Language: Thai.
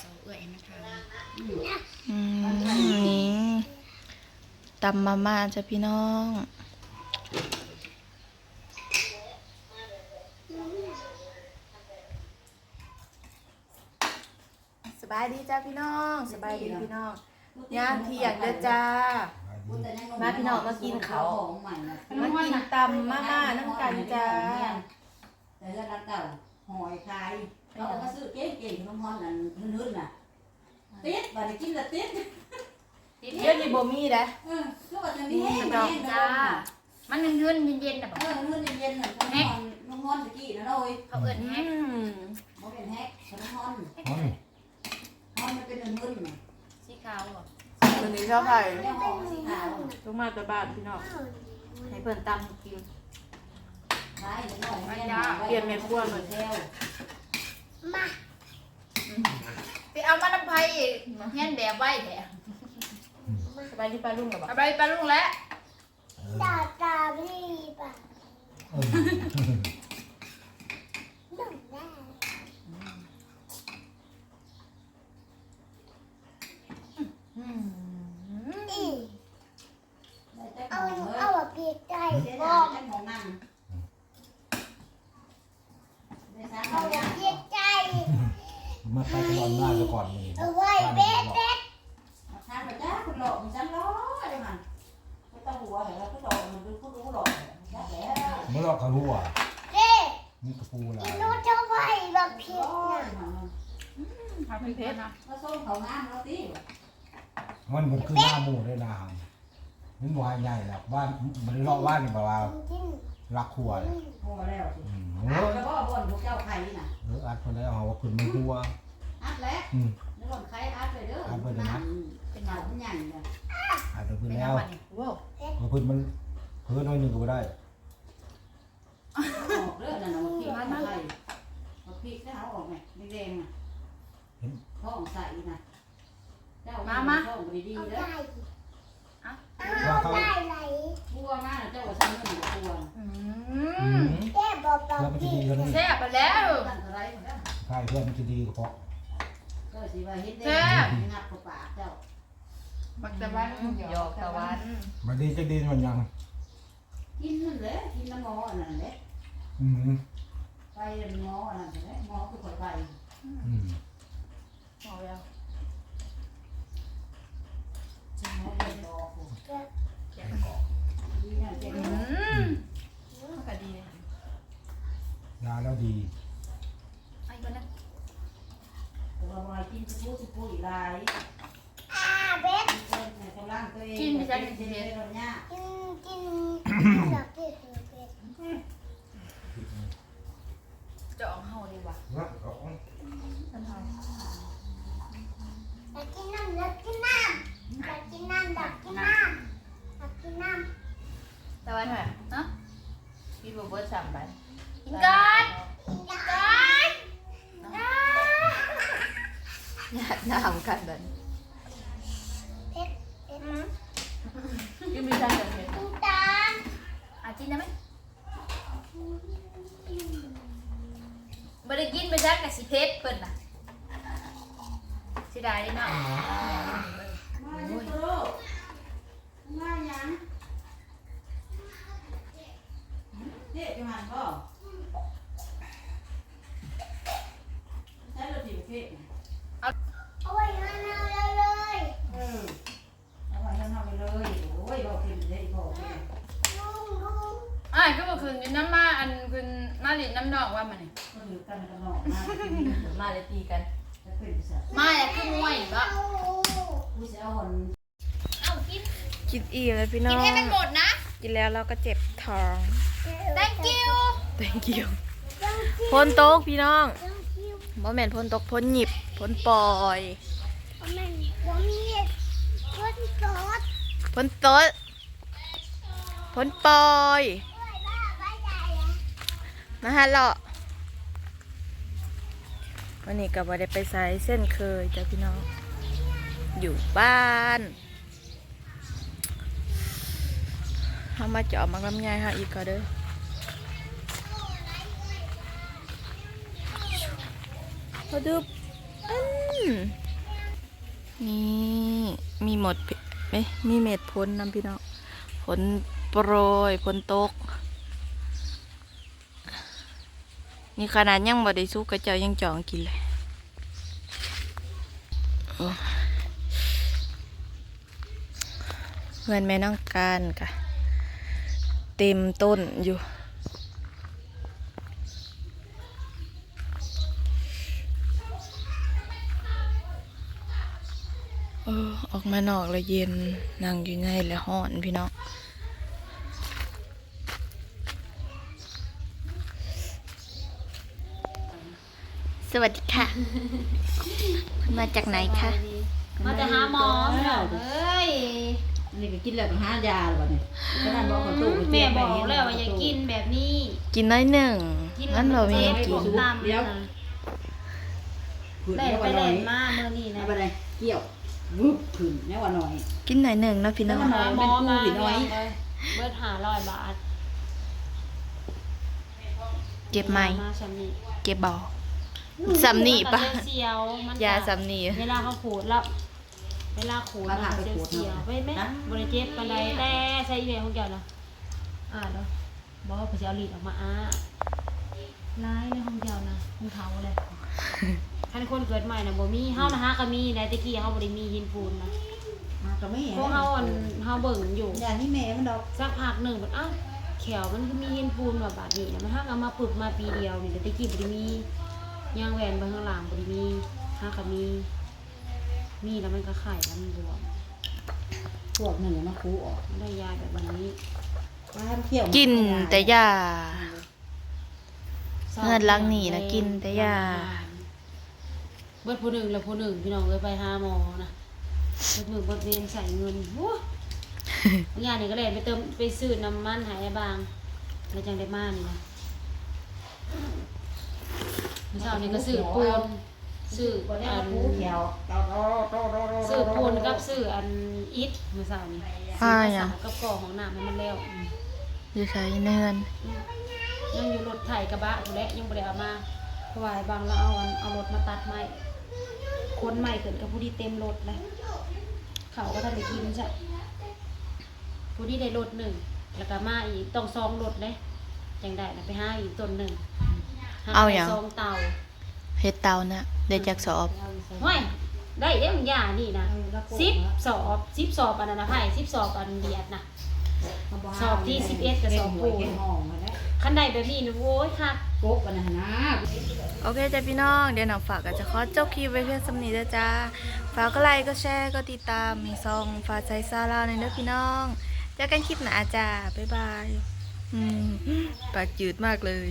โซเอื้อยให้มันทานอืมนี่ตำมาม่าจ้ะพี่น้องสบายดีจ้าพี่น้องสบายดีพี่น้องยามเที่ยงเด้อจ้า มาพี่น้องมากินเขาวมากินตำมาม่าน้ำกันจ้าแต่เรื่องร้านเก่าหอยคาย เราเอามาซื้อเก่งๆน้ำมันนั่นหืนๆน่ะติดบัดนี้กินและติดเดี๋ยวนี้บ่มีเด้อเออคือว่าจะมีแห้งดอกแห้งจ้ามันเงินๆเย็นๆน่ะบเออกอหืนเย็นๆน่ะน้ำมันน้ำมันตะกี้นะเราเอ้ยเขาเอิ้นอืแฮกมบ่เป็นแฮกน้ำมันอ๋อหอยมันเป็นหืนๆน่ะสีขาวบ่วันนี้ชอบไผ่แล้วหอมสีขาวต้องมาแต่บ้านพี่น้องให้เพิ่นตำกินคล้ายหน่อยแม่เปลี่ยนแม่ครัวหน่อยแล้ ไปเอามาน้ำไผ่เฮียนแบบไว้แท้สบายดีป้าลุงกับบ่เอาไปปลาลุงแล้วตาตาบีป่ะ เออ หนุ่มแน่อี เอา เอา หนู เอา เอา แบบเปียกใจ เดี๋ยว บ จะ อก ให้ของนั่งเดี๋ยวจะ เอา ให้ แบบเปียกใจ มาไปตลอดหน้าซะก่อนนี่ เอาไว้เบ็ดเบ็ด ทานไปจ้าคุณหลอกมันจังล้อเดี๋ยวมันไม่ต้องหัวเหรอคุณหลอกมันดูคุณรู้หลอกจ้าแล้ว เมื่อรอบเขารู้อะ เด็ก นี่กระปูละ กินนู้จะไว้แบบเปียก โอ้ย นะ มันทำเพชรนะก็ส้มเขางามแล้วตีมันมันคือหน้าหมูเลยนะมันบ่ให้ใหญ่หรอกบ้านมันเลาะบ้านนี่แบบว่ากินรักครัวเลยพอแล้วสิอืมอัโอ้ดยแล้วก็บ่นพวกเจ้าไข่น่ะเอออัดคนแล้วเอาว่าคุณมันครัว อัดแล้วอืมแล้วบ่นไข่อัดไปเด้ออัดไปเด้อนะ เป็นหนาเป็นใหญ่เลยอัดไปเพื่เป็นนแล้น้ำวมันนี่ว้าวเพราะเพื่นมันเพื่นน้อยหนึงก็บ่ได้ออกเด้อนั่นน่ะมันพริกมันไข่มันพริกได้เอาออกไหมแดงๆน่ะ ท้องใส่น่ะเจ้าท้องดีเอาๆเด้อได้ว่าเอาเขาได้ไหลบัวมาเจ้าว่าซั่นเงินบัวอือืมมแก้บอกบอเพื่กอนมันจะพี่ดีกันนี่แซ่บไปแล้ว ตั้งอะไรหมดแล้วใช่เพื่อนมันจะดีก็เพราะก็สิว่าเฮ็ดได้งัดเข้าปากเจ้าบักตะวันหยอกตะวันมันดีจะดีมันยังกินนั่นแหละกินน้ำหมออันนั้นแหละอืมไปหมออันนั้นแหละหมอคือข่อยไปอืม เอาแล้วหมอเรียนบอกผมแกะกรอกดีเนี่ยเจ๊งอืมมันก็ดีเลยยาแล้วดีไอ้คนนั้นแต่ว่าบ่ให้กินสิปูสิปูอีหลายอ่าเบ็ดเพิ่นให้กำลังตัวเองกินไม่ใช่กินเฮ็ดแล้วเนี่ย กินกินแบบเปียกเบ็ดจะออกเฮาดีกว่ารักเอา ท่านทอย อยากกินน้ำอยากกินน้ำอยากกินน้ำอยากกินน้ำอยากกินน้ำตะวันเหรอฮะพี่บ่เบิดสั่งไปกินก่อนกินน้ญาติน้ำกันบัดนี้เผ็ดเผ็ดกินมีทางกันเฮ็ดกินตาลอาจินได้ไหมบ่ได้กินไปจักกับสิเพชรเพิ่นน่ะ สิได้เด้เนาะมาดิโตมาหยังเด็กจะมันบ่ใช้รถถีบเค้กเอาไว้ให้เราเลยเออเอาไว้ให้ทำไปเลยโอ้ยบอกกินได้บอกกินลุงลุงอ้ายก็บ่คืนอยู่น้ำมาอันคืนมาลินน้ำนอกว่ามันนี่ก็อยู่กันกันหนอกนะมาเลยตีกันจะ เป็นสัตว์มาอะคือมวยบ่ผู้เสียหอนเอากิน กินอิ่มแล้วพี่น้กิอนงให้มันหมดนะ กินแล้วเราก็เจ็บท้อง thank you thank you พ้นตกพี่น้องบ่แม่นพ้นตกพ้นหยิบพ้นปล่อยแม่ผมมีคนสดพ้นโต๊ดพ้นปล่อยด้วยบ้าบ้าใหญ่อะมาฮะเลาะ วันนี้ก็บ่ได้ไปใส่เส้นเคยจ้ะพี่น้อง อยู่บ้านเฮามาเจาะมักลำไยฮาอีกก็เด้อพอดูอืมนี่มีหมดเอ้ยมีเม็ดพ้นน้ำพี่น้องฝนโปรยฝนตก นี่ขนาดยังบ่ได้สุกกระเจ้ายังจองกินเลยเพื่อนแม่น้องการกะเต็มต้นอยู่เออออกมานอกแล้วเย็นนั่งอยู่ในแล้วห้อนพี่น้อง สวัสดีค่ะมาจากไหนคะ มาจะหาหมอพี่น้องเอ้ยอันนี้ก็กินแล้วก็หายาแล้วนี่ก็นั่นบอกเขาตู้แม่บอกแล้วว่าอย่ากินแบบนี้กินน้อยหนึ่งกินงั้นเรามีเจ็บกินตามนะขึ้นได้แน่ไปว่าหน่เล่อยนมาเมื่อนี้แน่นะว่าอะไรเกี่ยววึบขึ้นแน่ว่าหน่อย กินหน่อยหนึ่งเนาะพี่น้องแล้วมันหาหมอมาเป็นผู้หญิงน้อย เบิดหาร้อยบาทเก็บไหมมาชั้นนี้เก็บเบา สำนีปะเสียวมันยาจะสำนีเวลาเขาขูดแล้วเวลาขูดมันจะเสียวไปไหมบริเจ็บปันใดแต่ใช้เวลของแกนะอ่าเนาะบอกว่าจะเอาลิ้นออกมาอ้าร้ายในห้องเดียวนะห้องเขาเลยท่านคนเกิดใหม่นะบ่มีเฮานะฮะก็มีในตะกี้เฮาบ่ได้มีหินปูนนะมาก็ไม่เห็นพวกเฮาอันเฮาเบิ่งอยู่อย่างนี้แม่มันดอกสักพักหนึ่งแบบอ้าวแขวมันก็มีหินปูนแบบบาดนี้นะมันฮักเอามาปึกมาปีเดียวนี่แต่ตะกี้บ่ได้มี ย่างแหวนเบิ่งข้างหลังบ่ได้มีฮักก็มี มีแล้วมันก็ไข่แล้วมันบวมพวกหนึ่งมาคูออกได้ยาแบบวันนี้มาทำเที่ยวกินแต่ยาเงินหลังนี่นะกินแต่ยาเบิดผู้หนึ่งแล้วผู้หนึ่งพี่น้องเลยไปหาหมอนะเบิดมือเบิดเวรใส่เงินโอ้ยงานนี่ก็เลยไปเติมไปซื้อน้ำมันหายบางแล้วจังได้มานี่นะเมื่อเช้านี่ก็ซื้อปูนซื้อคนนี้อัมานคูเที่ยวซื้อปูนกับซื้ออันอิฐเมื่อเช้านี่อ่าซื้หยังมากับกล่องของน้ำให้มันแล้วอยู่ใช้เนินยังอยู่รถไถกระบะอยู่แหละยังบ่ได้เอามาเพราะว่าไอ้บางเราเอาอันเอารถมาตัดไม้คนใหม่เกิดกับผู้ที่เต็มรถเลยเขาก็ทันได้กินใช่ผู้ที่ได้รถหนึ่งแล้วก็มาอีกต้องซองรถเลยจังได้นะไปห้าอีกต้นหนึ่งห เอาหยังไปซองเตาเฮ็ดเตานะได้จากสอบห้ยได้เด้มึงย่านี่นะสิบสอบสิบสอบอันนั้นนะไผ่สิบสอบอันเดียดนะ สอบที่11กับสอบปูนห้องมาแล้วคันใดแบบนี้นะโว้ยค่ะกบกันนะนะโอเคจ้ะพี่น้อง เดี๋ยวหนังฝากก็จะขอจบคลิปไว้เพียงสำนี้เด้อจ้า ฝากก็ไลค์ก็แชร์ก็ติดตามมีซองฝากใจซาลาวในเด้อพี่น้องเจอกันคลิปหน้าจ้าบ๊ายบาย อืมปากจืดมากเลย